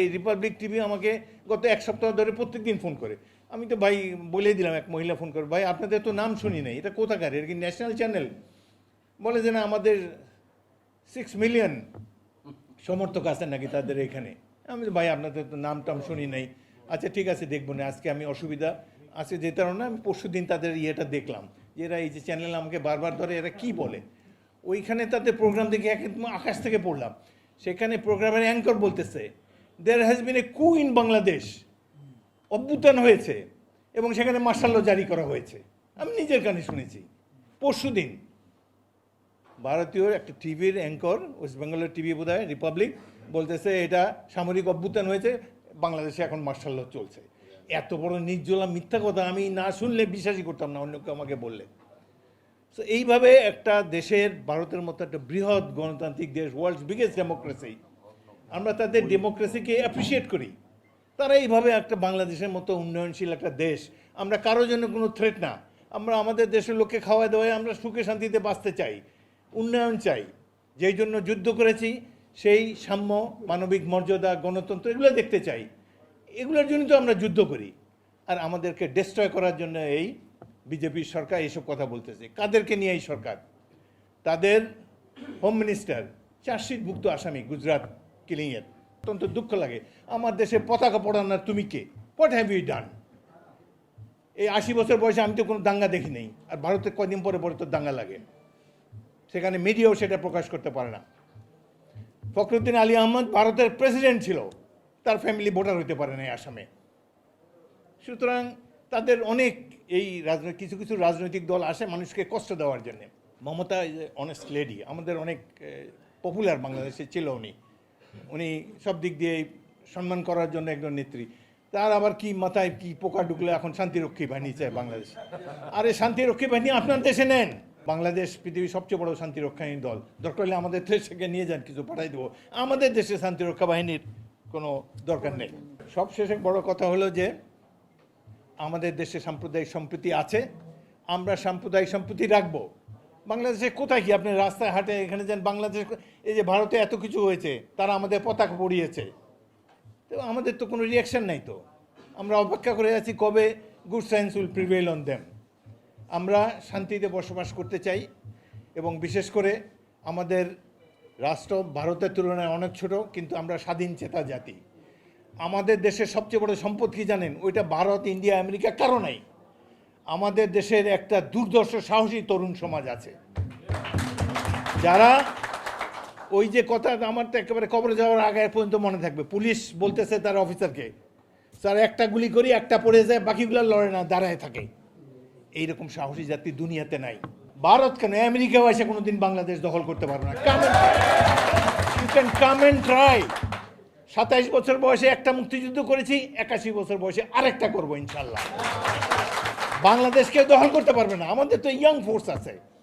এই Republic TV আমাকে গত এক সপ্তাহ ধরে প্রত্যেকদিন ফোন করে। আমি তো ভাই বলে দিলাম, এক মহিলা ফোন করে, ভাই, আপনাদের তো নাম শুনি নাই, এটা কোথাকার? এটা কি ন্যাশনাল চ্যানেল বলে যে, না, আমাদের সিক্স মিলিয়ন সমর্থক আছেন নাকি তাদের এখানে? আমি ভাই, আপনাদের তো নাম টাম শুনি নাই। আচ্ছা ঠিক আছে, দেখব না, আজকে আমি অসুবিধা। আছে যে কারণে আমি পরশু দিন তাদের ইয়েটা দেখলাম, যে এরা এই যে চ্যানেল আমাকে বারবার ধরে, এরা কি বলে? ওইখানে তাদের প্রোগ্রাম দেখে একদম আকাশ থেকে পড়লাম। সেখানে প্রোগ্রামের অ্যাঙ্কর বলতেছে দেয়ার হ্যাজ বিন এ কু ইন বাংলাদেশ অভ্যুত্থান হয়েছে এবং সেখানে মার্শাল্য জারি করা হয়েছে। আমি নিজের কানে শুনেছি। পরশু দিন ভারতীয় একটা টিভির অ্যাঙ্কর ওয়েস্ট বেঙ্গলের টিভি বোধ রিপাবলিক বলতেছে এটা সামরিক অভ্যুত্থান হয়েছে, বাংলাদেশে এখন মার্শাল্য চলছে। এত বড় নির্জলা মিথ্যা কথা আমি না শুনলে বিশ্বাসই করতাম না, অন্য কেউ আমাকে বললে। তো এইভাবে একটা দেশের, ভারতের মতো একটা বৃহৎ গণতান্ত্রিক দেশ ওয়ার্ল্ডস বিগেস্ট ডেমোক্রেসি আমরা তাদের ডেমোক্রেসিকে অ্যাপ্রিসিয়েট করি। তারা এইভাবে একটা বাংলাদেশের মতো উন্নয়নশীল একটা দেশ। আমরা কারও জন্য কোনো থ্রেট না। আমরা আমাদের দেশের লোককে খাওয়া দাওয়ায় আমরা সুখে শান্তিতে বাঁচতে চাই, উন্নয়ন চাই। যেই জন্য যুদ্ধ করেছি, সেই সাম্য, মানবিক মর্যাদা, গণতন্ত্র এগুলো দেখতে চাই। এগুলোর জন্য তো আমরা যুদ্ধ করি। আর আমাদেরকে ডিস্ট্রয় করার জন্য এই বিজেপির সরকার এইসব কথা বলতেছে। কাদেরকে নিয়ে এই সরকার? তাদের হোম মিনিস্টার চার্জশিটভুক্ত আসামি, গুজরাট। কিলিংয়ের অত্যন্ত দুঃখ লাগে। আমার দেশে পতাকা পড়ানোর তুমি কে? হোয়াট হ্যাভ ইউ ডান এই আশি বছর বয়সে আমি তো কোনো দাঙ্গা দেখি নেই। আর ভারতে কদিন পরে পরে তো দাঙ্গা লাগে। সেখানে মিডিয়াও সেটা প্রকাশ করতে পারে না। ফখরুদ্দিন আলী আহমদ ভারতের প্রেসিডেন্ট ছিল। তার ফ্যামিলি ভোটার হইতে পারে না আসামে। সুতরাং তাদের অনেক এই রাজনৈতিক, কিছু কিছু রাজনৈতিক দল আসে মানুষকে কষ্ট দেওয়ার জন্য। মমতা অনেস্ট লেডি আমাদের অনেক পপুলার বাংলাদেশে ছিল উনি। উনি সব দিক দিয়ে সম্মান করার জন্য একজন নেত্রী। তার আবার কি মাথায় কি পোকা ঢুকলে এখন শান্তিরক্ষী বাহিনী চায় বাংলাদেশ? আরে শান্তিরক্ষী বাহিনী আপনার দেশে নেন। বাংলাদেশ পৃথিবীর সবচেয়ে বড় শান্তিরক্ষাহী দল। দরকার হলে আমাদের থেকে নিয়ে যান, কিছু পাঠাই দেবো। আমাদের দেশে শান্তিরক্ষা বাহিনীর কোনো দরকার নেই। সবশেষে বড় কথা হলো যে, আমাদের দেশে সাম্প্রদায়িক সম্প্রীতি আছে। আমরা সাম্প্রদায়িক সম্প্রীতি রাখব। বাংলাদেশে কোথায় কি আপনি রাস্তায় হাটে এখানে যান, বাংলাদেশ এই যে ভারতে এত কিছু হয়েছে, তারা আমাদের পতাকা পড়িয়েছে। তো আমাদের তো কোনো রিয়াকশন নাই তো। আমরা অপেক্ষা করে আছি কবে good science will prevail on them আমরা শান্তিতে বসবাস করতে চাই এবং বিশেষ করে আমাদের রাষ্ট্র ভারতের তুলনায় অনেক ছোট, কিন্তু আমরা স্বাধীন চেতা জাতি। আমাদের দেশের সবচেয়ে বড় সম্পদ কি জানেন? ওইটা ভারত, ইন্ডিয়া, আমেরিকা, কারও নাই। আমাদের দেশের একটা দুর্দর্শ, সাহসী তরুণ সমাজ আছে। যারা ওই যে কথা আমার তো একেবারে কবরে যাওয়ার আগে পর্যন্ত মনে থাকবে। পুলিশ বলতেছে তার অফিসারকে, স্যার, একটা গুলি করি, একটা পড়ে যায়, বাকিগুলো লড়ে না, দাঁড়ায় থাকে। এইরকম সাহসী জাতি দুনিয়াতে নাই। ভারত কেন? আমেরিকাও এসে কোনোদিন বাংলাদেশ দখল করতে পারবে না। You can come and try সাতাইশ বছর বয়সে একটা মুক্তিযুদ্ধ করেছি, একাশি বছর বয়সে আরেকটা করব ইনশাল্লাহ। বাংলাদেশকে দখল করতে পারবে না। আমাদের তো ইয়াং ফোর্স আছে।